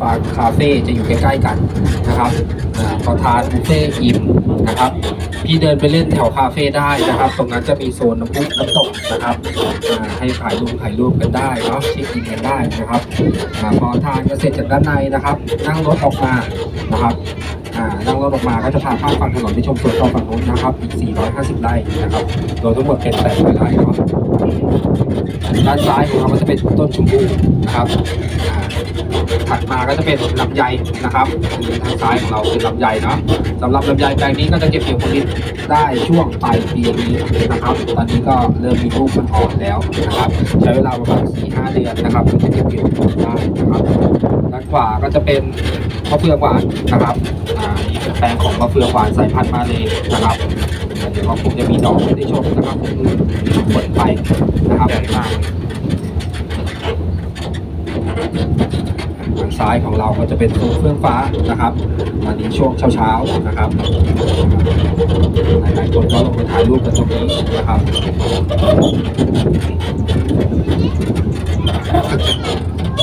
ฟาคาเฟ่จะอยู่ใกล้ๆกันนะครับพอทานบุฟเฟ่อิ่มนะครับ พี่เดินไปเล่นแถวคาเฟ่ได้นะครับ ตรงนั้นจะมีโซนน้ำพุน้ำตกนะครับให้ถ่ายรูปถ่ายรูปกันได้เนาะเช็คอินกันได้นะครับพอทานก็เสร็จจากด้านในนะครับ นั่งรถออกมานะครับนั่งรถออกมาก็จะพาข้ามฝั่งถนนไปชมสวนต่อฝั่งนู้นนะครับอีก 450 ไร่นะครับโดยทั้งหมดเป็น800ไร่เนาะ ด้านซ้ายของเราก็จะเป็นต้นชมพู่นะครับถัดมาก็จะเป็นลำไยนะครับทางซ้ายของเราเป็นลำไยเนาะสำหรับลำไยแปลงนี้ก็จะเก็บเกี่ยวผลผลิตได้ช่วงปลายปีนี้นะครับ ตอนนี้ก็เริ่มมีลูกมันออกแล้วนะครับ ใช้เวลาประมาณ4-5เดือนนะครับถึงจะเก็บเกี่ยวผลได้นะครับด้านขวาก็จะเป็นมะเฟืองหวานนะครับอ่านี่เป็นแปลงของมะเฟืองหวานสายพันธุ์มาเลยนะครับอ่เดี๋ยวเราคงจะมีดอกให้ได้ชมนะครับคือผลไปนะครับใหญ่มาก ทางซ้ายของเราก็จะเป็นโซนเฟื่องฟ้านะครับตอนนี้ช่วงเช้าๆนะครับหลายๆคนก็ลงไปถ่ายรูปกันตรงนี้นะครับ